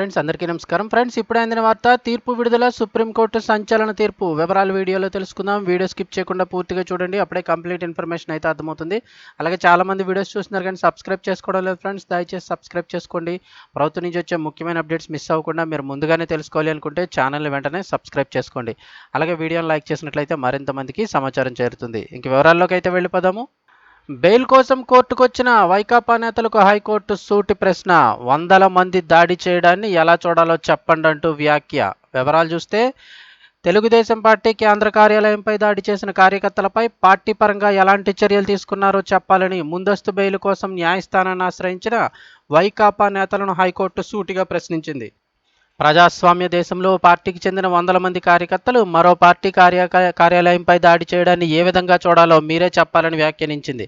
Friends అందరికీ నమస్కారం. Friends ఇప్పుడు అందిన వార్త తీర్పు విడుదల సుప్రీంకోర్టు సంచలన తీర్పు. వివరాలు వీడియోలో తెలుసుకుందాం. వీడియో స్కిప్ చేయకుండా పూర్తిగా చూడండి. అప్పుడే కంప్లీట్ ఇన్ఫర్మేషన్ అయితే అర్థమవుతుంది. అలాగే చాలా మంది వీడియోస్ చూస్తున్నారు కానీ సబ్స్క్రైబ్ చేసుకోవడం లేదు ఫ్రెండ్స్. దయచేసి సబ్స్క్రైబ్ చేసుకోండి. ప్రభుత్వం నుంచి వచ్చే ముఖ్యమైన అప్డేట్స్ మిస్ అవ్వకుండా మీరు ముందుగానే తెలుసుకోవాలి అనుకుంటే ఛానల్ని వెంటనే సబ్స్క్రైబ్ చేసుకోండి. అలాగే వీడియోని లైక్ చేసినట్లయితే మరింత మందికి సమాచారం చేరుతుంది. ఇంక వివరాల్లోకి అయితే వెళ్ళిపోదాము. బెయిల్ కోసం కోర్టుకొచ్చిన వైకాపా నేతలకు హైకోర్టు సూటి ప్రశ్న వందల మంది దాడి చేయడాన్ని ఎలా చూడాలో చెప్పండి అంటూ వ్యాఖ్య. వివరాలు చూస్తే తెలుగుదేశం పార్టీ కేంద్ర కార్యాలయంపై దాడి చేసిన కార్యకర్తలపై పార్టీ పరంగా ఎలాంటి చర్యలు తీసుకున్నారో చెప్పాలని ముందస్తు బెయిల్ కోసం న్యాయస్థానాన్ని ఆశ్రయించిన వైకాపా నేతలను హైకోర్టు సూటిగా ప్రశ్నించింది. ప్రజాస్వామ్య దేశంలో పార్టీకి చెందిన వందల మంది కార్యకర్తలు మరో పార్టీ కార్య కార్యాలయంపై దాడి చేయడాన్ని ఏ విధంగా చూడాలో మీరే చెప్పాలని వ్యాఖ్యానించింది.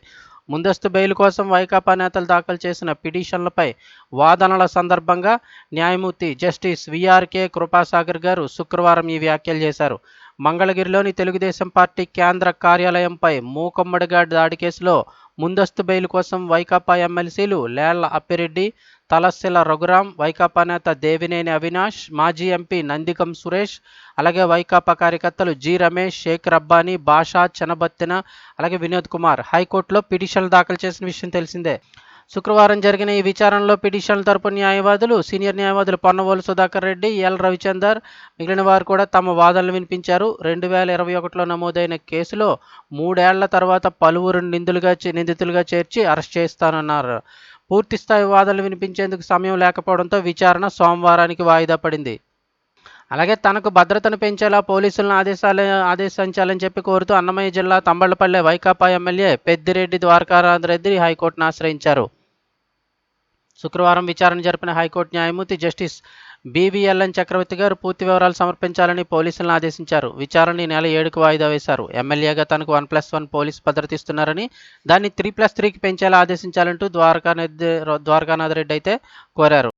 ముందస్తు బెయిల్ కోసం వైకాపా నేతలు దాఖలు చేసిన పిటిషన్లపై వాదనల సందర్భంగా న్యాయమూర్తి జస్టిస్ విఆర్కే కృపాసాగర్ గారు శుక్రవారం ఈ వ్యాఖ్యలు చేశారు. మంగళగిరిలోని తెలుగుదేశం పార్టీ కేంద్ర కార్యాలయంపై మూకమ్మడిగా దాడి కేసులో ముందస్తు బెయిల్ కోసం వైకాపా ఎమ్మెల్సీలు లేళ్ళ అప్పిరెడ్డి తలస్సిల రఘురాం వైకాపా నేత దేవినేని అవినాష్ మాజీ ఎంపీ నందికం సురేష్ అలాగే వైకాపా కార్యకర్తలు జి రమేష్ షేక్ రబ్బానీ బాషా చెనబత్తిన అలాగే వినోద్ కుమార్. హైకోర్టులో పిటిషన్లు దాఖలు చేసిన విషయం తెలిసిందే. శుక్రవారం జరిగిన ఈ విచారణలో పిటిషన్ల తరపు న్యాయవాదులు సీనియర్ న్యాయవాదులు పొన్నవోలు సుధాకర్ రెడ్డి ఎల్ రవిచందర్ మిగిలిన వారు కూడా తమ వాదనలు వినిపించారు. రెండు వేల ఇరవై ఒకటిలో నమోదైన కేసులో మూడేళ్ళ తర్వాత పలువురు నిందులుగా నిందితులుగా చేర్చి అరెస్ట్ చేస్తానన్నారు. పూర్తిస్థాయి వాదనలు వినిపించేందుకు సమయం లేకపోవడంతో విచారణ సోమవారానికి వాయిదా పడింది. అలాగే తనకు భద్రతను పెంచేలా పోలీసులను ఆదేశాలు ఆదేశించాలని చెప్పి కోరుతూ అన్నమయ్య జిల్లా తంబళ్ళపల్లె వైకాపా ఎమ్మెల్యే పెద్దిరెడ్డి ద్వారకారాధరెడ్డి హైకోర్టును ఆశ్రయించారు. శుక్రవారం విచారణ జరిపిన హైకోర్టు న్యాయమూర్తి జస్టిస్ బీవీఎల్ఎన్ చక్రవర్తి గారు పూర్తి వివరాలు సమర్పించాలని పోలీసులను ఆదేశించారు. విచారణ ఈ నెల ఏడుకు వాయిదా వేశారు. ఎమ్మెల్యేగా తనకు వన్ ప్లస్ వన్ పోలీస్ భద్రత ఇస్తున్నారని దాన్ని త్రీ ప్లస్ త్రీకి పెంచేలా ఆదేశించాలంటూ ద్వారకానాథ్ ద్వారకానాథ్ రెడ్డి అయితే కోరారు.